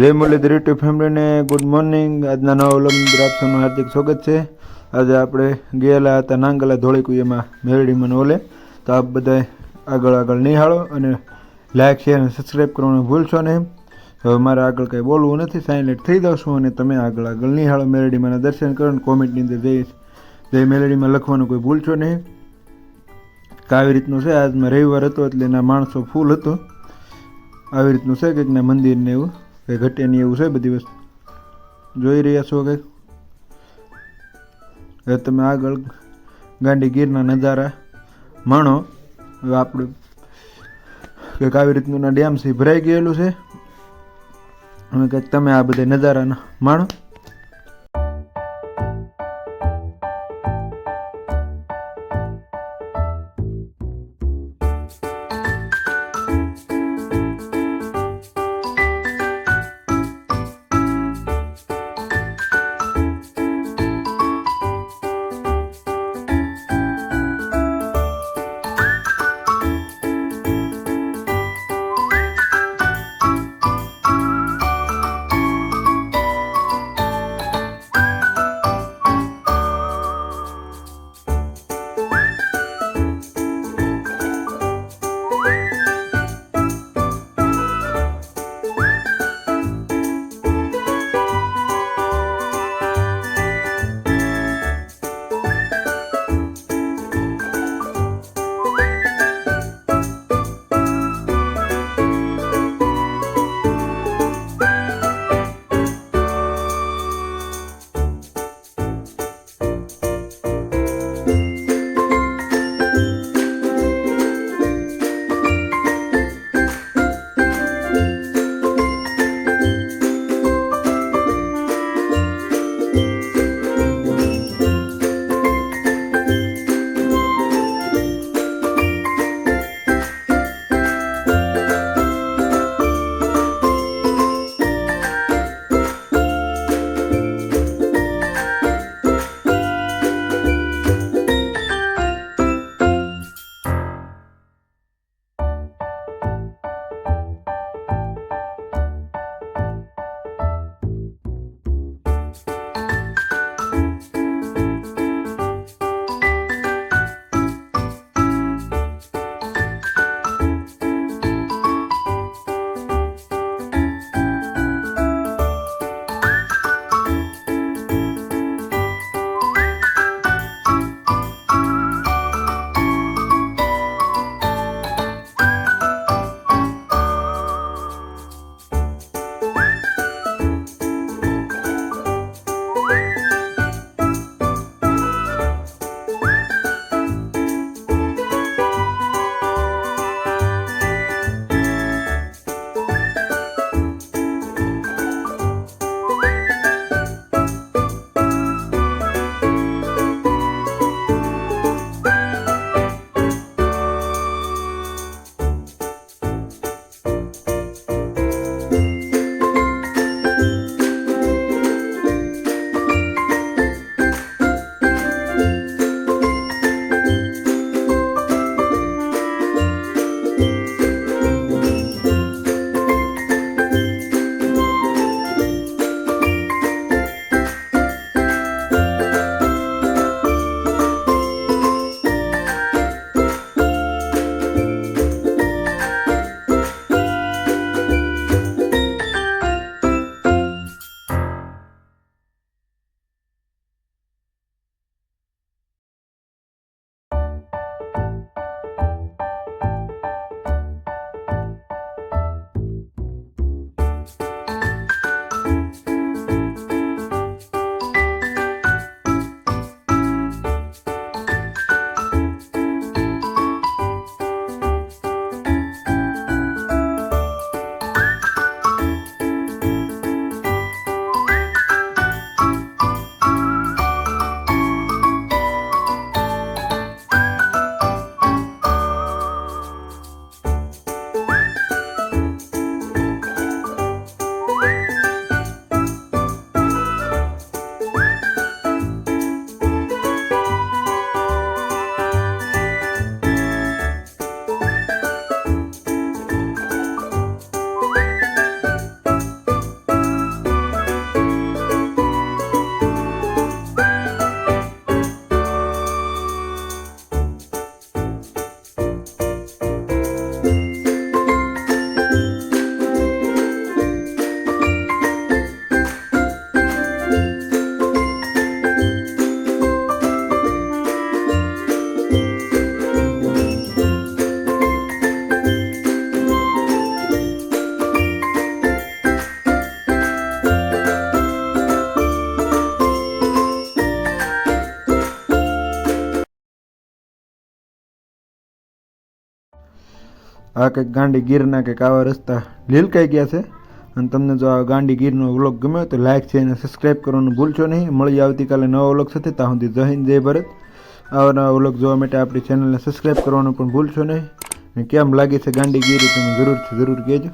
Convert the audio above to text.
જય મુરલીધર યુટ્યુબ ફેમિલીને good morning. આજના નવા વ્લોગની આપસોનું આપ સૌનું હાર્દિક સ્વાગત છે. આજે આપણે ગયેલા હતા નાંગલા ધોળીકુઈમાં મેરડીમાં ને ઓલે. તો આપ બધા આગળ આગળ નિહાળો અને લાઇક શેર અને સબસ્ક્રાઈબ કરવાનું ભૂલશો નહીં. હવે મારે આગળ કંઈ બોલવું નથી સાઇલેન્ટ થઈ જાઉં અને તમે આગળ આગળ નિહાળો મેરડીમાંના દર્શન કરો અને કોમેન્ટની અંદર જઈ જય મેલડીમાં લખવાનું કોઈ ભૂલશો નહીં. આવી રીતનું છે આજમાં રવિવાર હતો એટલે એના માણસો ફૂલ હતો. આવી રીતનું છે કંઈક મંદિરને એવું કંઈ ઘટે નહીં એવું છે બધી વસ્તુ? જોઈ રહ્યા છો કંઈક હવે તમે આગળ ગાંડી ગીરના નજારા માણો. હવે આપણે કંઈક આવી રીતનું ના ડેમથી ભરાઈ ગયેલું છે. અને કંઈક તમે આ બધા નજારાના માણો. આ કંઈક ગાંડી ગીરના કંઈક આવા રસ્તા લીલકાઈ ગયા છે. અને તમને જો આ ગાંડી ગીરનો વ્લોગ ગમ્યો તો લાઇક છે અને સબસ્ક્રાઈબ કરવાનું ભૂલશો નહીં. મળી આવતીકાલે નવો વ્લોગ સાથે. ત્યાં સુધી જય હિન્દ, જય ભારત. આવા નવા વ્લોગ જોવા માટે આપણી ચેનલને સબસ્ક્રાઈબ કરવાનું પણ ભૂલશો નહીં. કેમ લાગે છે ગાંડી ગીરી તમે જરૂરથી જરૂર કહેજો.